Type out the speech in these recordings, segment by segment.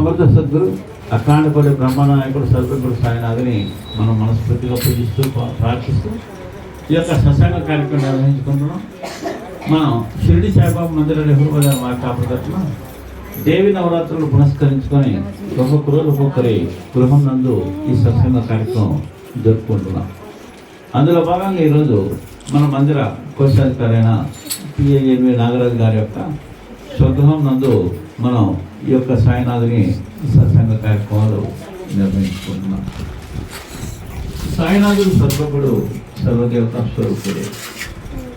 సమర్థ సద్గురు అఖాండపల్లి బ్రహ్మనాయకుడు సద్గురు సాయినాథుని మనం మనస్ఫూర్తిగా పూజిస్తూ ప్రార్థిస్తూ ఈ యొక్క సత్సంగ కార్యక్రమం నిర్వహించుకుంటున్నాం. మనం షిరిడి సాయిబాబు మందిర నెహ్రూ బజార్ మార్కాపుర దేవి నవరాత్రులు పునస్కరించుకొని ఒక్కొక్క రోజు ఒక్కొక్కరి గృహం నందు ఈ సత్సంగ కార్యక్రమం జరుపుకుంటున్నాం. అందులో భాగంగా ఈరోజు మన మందిర కోశాధికారైన అయిన పిఏఎన్వి నాగరాజు గారి యొక్క స్వగృహం నందు మనం ఈ యొక్క సాయినాథుని సత్సంగ కార్యక్రమాలు నిర్వహించుకుంటున్నాం. సాయినాథుడు సర్వకుడు సర్వదేవత స్వరూపుడు.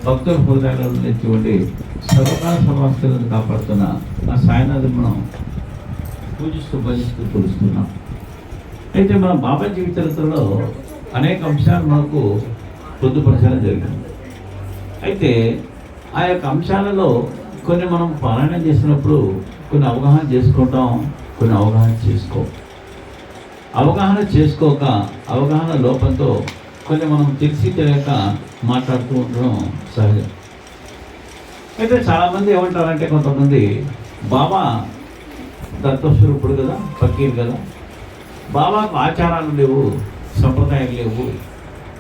భక్తుల హృదయాలను నెచ్చివండి సర్వకాల సమస్యలను కాపాడుతున్న ఆ సాయినాథుని మనం పూజిస్తూ భజిస్తూ కొలుస్తున్నాం అయితే మన బాబా జీవిత చరిత్రలో అనేక అంశాలు మనకు పొందుపరచడం జరిగింది. అయితే ఆ యొక్క అంశాలలో కొన్ని మనం పారాయణ చేసినప్పుడు కొన్ని అవగాహన చేసుకుంటాం కొన్ని అవగాహన చేసుకో. అవగాహన చేసుకోక అవగాహన లోపంతో కొన్ని మనం తెలిసి తెలియక మాట్లాడుతూ ఉండడం సహజం. అయితే చాలామంది ఏమంటారంటే కొంతమంది బాబా దత్తస్వరూపుడు కదా ఫకీర్ కదా. బాబాకు ఆచారాలు లేవు సంప్రదాయాలు లేవు.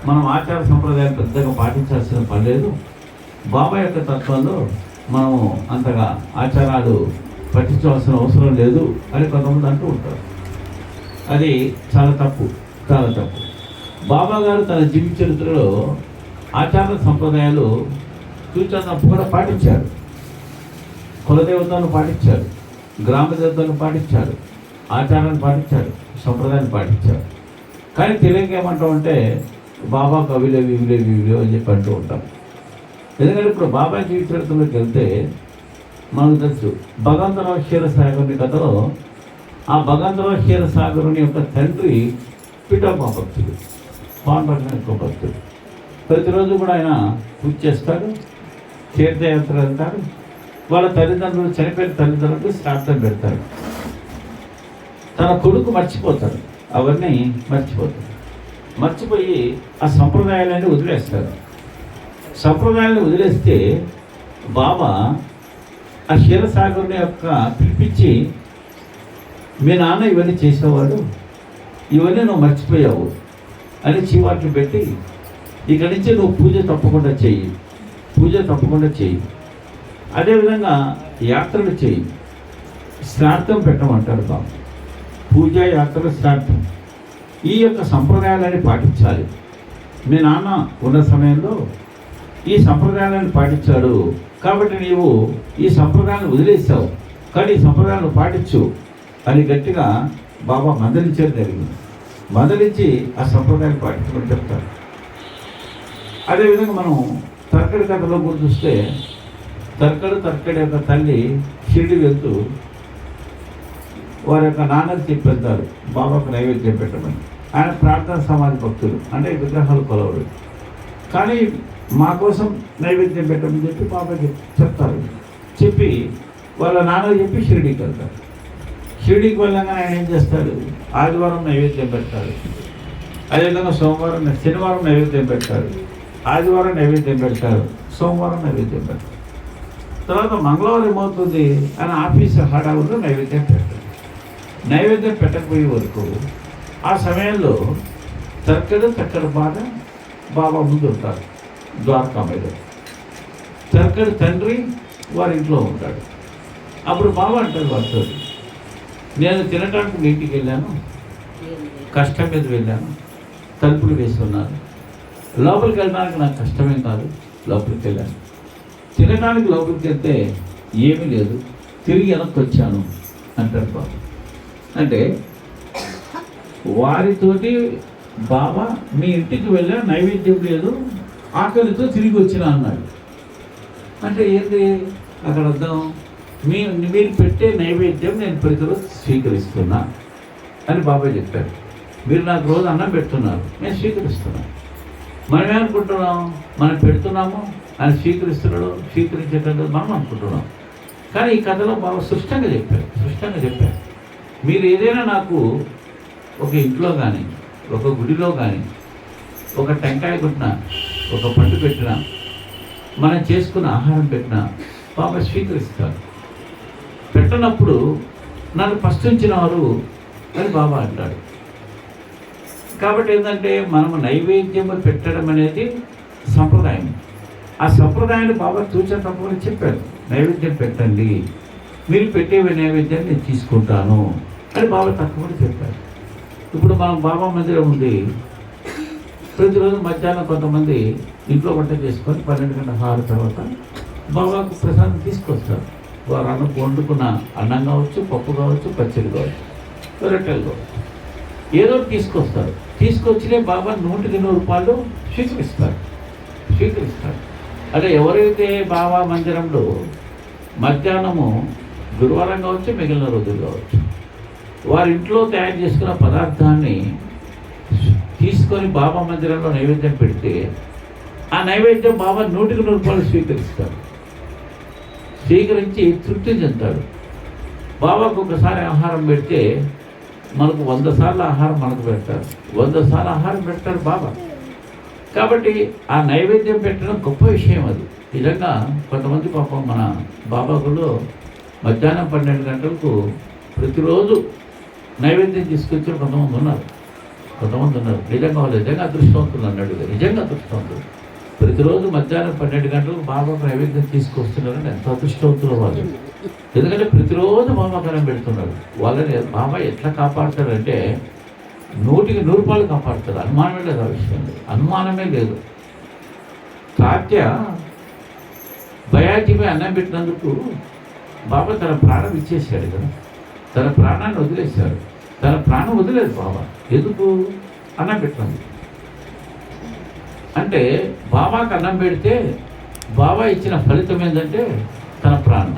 మనం ఆచార సంప్రదాయాలు పెద్దగా పాటించాల్సిన పని లేదు. బాబా యొక్క తత్వంలో మనము అంతగా ఆచారాలు పట్టించవలసిన అవసరం లేదు అని కొంతమంది అంటూ ఉంటారు. అది చాలా తప్పు చాలా తప్పు. బాబా గారు తన జీవిత చరిత్రలో ఆచార సంప్రదాయాలు సూచనప్పు కూడా పాటించారు. కులదేవతలను పాటించారు గ్రామ దేవతలను పాటించారు ఆచారాన్ని పాటించారు సంప్రదాయాన్ని పాటించారు. కానీ తెలియక ఏమంటామంటే బాబా కవిలే వివిలే వివిలే అని చెప్పి అంటూ ఉంటాం. ఎందుకంటే ఇప్పుడు బాబా జీవితంలోకి వెళ్తే మనకు తెలుసు భగవంతరావు క్షీరసాగరుని కథలో ఆ భగవంతరావు క్షీరసాగరుని యొక్క తండ్రి పిఠాపా భక్తుడు పాండవ యొక్క భక్తుడు ప్రతిరోజు కూడా ఆయన పూజ చేస్తాడు తీర్థయాత్ర వెళ్తాడు వాళ్ళ తల్లిదండ్రులు చనిపోయిన తల్లిదండ్రులకు శ్రాద్ధం పెడతారు తన కొడుకు మర్చిపోతాడు అవన్నీ మర్చిపోతాడు. మర్చిపోయి ఆ సంప్రదాయాలన్నీ వదిలేస్తాడు. సంప్రదాయాలను వదిలేస్తే బాబా ఆ క్షీరసాగరుని యొక్క పిలిపించి మీ నాన్న ఇవన్నీ చేసేవాడు ఇవన్నీ నువ్వు మర్చిపోయావు అని చీవాట్లు పెట్టి ఇక్కడి నుంచి నువ్వు పూజ తప్పకుండా చెయ్యి పూజ తప్పకుండా చెయ్యి. అదేవిధంగా యాత్రలు చెయ్యి. శ్రార్థం పెట్టమంటాడు బాబు. పూజ యాత్రలు శ్రార్థం ఈ యొక్క సంప్రదాయాలని పాటించాలి. మీ నాన్న ఉన్న సమయంలో ఈ సంప్రదాయాలను పాటించాడు. కాబట్టి నీవు ఈ సంప్రదాయాన్ని వదిలేసావు. కానీ ఈ సంప్రదాయాలను పాటించు అని గట్టిగా బాబా మందలించడం జరిగింది. మందలించి ఆ సంప్రదాయాన్ని పాటించమని చెప్తారు. అదేవిధంగా మనం తర్కడి కథలో కూడా చూస్తే తర్కడు తర్కడి యొక్క తల్లి షిరిడి వెళ్తూ వారి యొక్క నాన్నకు చెప్పి వెళ్తారు. బాబాకు నైవేద్యం పెట్టమని. ఆయన ప్రార్థన సమాధి భక్తులు అంటే విగ్రహాలు కొలవడు కానీ మా కోసం నైవేద్యం పెట్టమని చెప్పి పాపకి చెప్తారు. చెప్పి వాళ్ళ నాన్న చెప్పి షిరిడీకి వెళ్తారు. షిరిడీకి వెళ్ళగానే ఆయన ఏం చేస్తాడు? ఆదివారం నైవేద్యం పెడతాడు. అదేవిధంగా సోమవారం శనివారం నైవేద్యం పెడతాడు. ఆదివారం నైవేద్యం పెడతారు సోమవారం నైవేద్యం పెడతారు తర్వాత మంగళవారం ఏమవుతుంది? ఆయన ఆఫీస్ హడావుల్లో నైవేద్యం పెడతారు నైవేద్యం పెట్టకపోయే వరకు ఆ సమయంలో తక్కడ తక్కడ బాధ బాబా ముందు ఉంటారు. ద్వారకా మీద తర్కడు తండ్రి వారి ఇంట్లో ఉంటాడు. అప్పుడు బాబా అంటాడు వారితో నేను తినడానికి మీ ఇంటికి వెళ్ళాను కష్టం మీద వెళ్ళాను తలుపులు వేస్తున్నాను లోపలికి వెళ్ళడానికి నాకు కష్టమే కాదు లోపలికి వెళ్ళాను. తినడానికి లోపలికి వెళ్తే ఏమీ లేదు తిరిగి వెనక్కి వచ్చాను అంటాడు బాబు అంటే వారితోటి బాబా మీ ఇంటికి వెళ్ళా నైవేద్యం లేదు ఆకలితో తిరిగి వచ్చిన అన్నాడు అంటే ఏంటి అక్కడ అర్థం? మీ మీరు పెట్టే నైవేద్యం నేను ప్రతిరోజు స్వీకరిస్తున్నా అని బాబాయ్ చెప్పారు. మీరు నాకు రోజు అన్నం పెడుతున్నారు. నేను స్వీకరిస్తున్నాను మనం ఏమనుకుంటున్నాం? మనం పెడుతున్నాము అని స్వీకరిస్తున్నాడు స్వీకరించేటట్టు మనం అనుకుంటున్నాం. కానీ ఈ కథలో బాగా స్పష్టంగా చెప్పారు స్పష్టంగా చెప్పారు. మీరు ఏదైనా నాకు ఒక ఇంట్లో కానీ ఒక గుడిలో కానీ ఒక టెంకాయ కొట్టిన ఒక పండు పెట్టినా మనం చేసుకున్న ఆహారం పెట్టినా బాబా స్వీకరిస్తారు. పెట్టనప్పుడు నన్ను ప్రశ్నించిన వారు అని బాబా అంటాడు. కాబట్టి ఏంటంటే మనం నైవేద్యం పెట్టడం అనేది సంప్రదాయం. ఆ సంప్రదాయాన్ని బాబా తూచా తప్పని చెప్పాడు నైవేద్యం పెట్టండి. మీరు పెట్టే నైవేద్యాన్ని నేను తీసుకుంటాను అని బాబా తప్పకుండా చెప్పారు. ఇప్పుడు మనం బాబా మందిరం ఉంది. ప్రతిరోజు మధ్యాహ్నం కొంతమంది ఇంట్లో వంట చేసుకొని పన్నెండు గంటల ఆరు తర్వాత బాబాకు ప్రసాదం తీసుకొస్తారు. వారు అన్నం వండుకున్న అన్నం కావచ్చు పప్పు కావచ్చు పచ్చడి కావచ్చు రొట్టెలు కావచ్చు. ఏదో తీసుకొస్తారు. తీసుకొచ్చినే బాబా నూటికి నూరు రూపాయలు స్వీకరిస్తారు. స్వీకరిస్తారు. అంటే ఎవరైతే బాబా మందిరంలో మధ్యాహ్నము గురువారం కావచ్చు మిగిలిన రోజులు కావచ్చు వారి ఇంట్లో తయారు చేసుకున్న పదార్థాన్ని తీసుకొని బాబా మందిరంలో నైవేద్యం పెడితే ఆ నైవేద్యం బాబా నూటికి నూరు రూపాయలు స్వీకరిస్తారు స్వీకరించి తృప్తి చెందుతాడు. బాబాకు ఒకసారి ఆహారం పెడితే మనకు వంద సార్లు ఆహారం మనకు పెడతారు వంద సార్లు ఆహారం పెడతారు బాబా. కాబట్టి ఆ నైవేద్యం పెట్టడం గొప్ప విషయం అది. నిజంగా కొంతమంది పాపం మన బాబాకులో మధ్యాహ్నం పన్నెండు గంటలకు ప్రతిరోజు నైవేద్యం తీసుకొచ్చిన కొంతమంది ఉన్నారు. కొంతమంది ఉన్నారు నిజంగా వాళ్ళు నిజంగా అదృష్టవంతులు అన్నాడు నిజంగా అదృష్టవంతులు. ప్రతిరోజు మధ్యాహ్నం పన్నెండు గంటలకు బాబా నైవేద్యం తీసుకొస్తున్నారని ఎంత అదృష్టవంతులు వాళ్ళు. ఎందుకంటే ప్రతిరోజు బాబాకరం పెడుతున్నారు. వాళ్ళని బాబా ఎట్లా కాపాడతాడంటే నూటికి నూరు రూపాయలు కాపాడుతారు. అనుమానమే లేదు ఆ విషయంలో. అనుమానమే లేదు. తాత్య భయాజీపై అన్నం పెట్టినందుకు బాబా తన ప్రాణం ఇచ్చేసాడు కదా. తన ప్రాణాన్ని వదిలేశాడు తన ప్రాణం వదిలేదు బాబా. ఎందుకు? అన్నం పెట్టండి అంటే బాబాకి అన్నం పెడితే బాబా ఇచ్చిన ఫలితం ఏంటంటే తన ప్రాణం.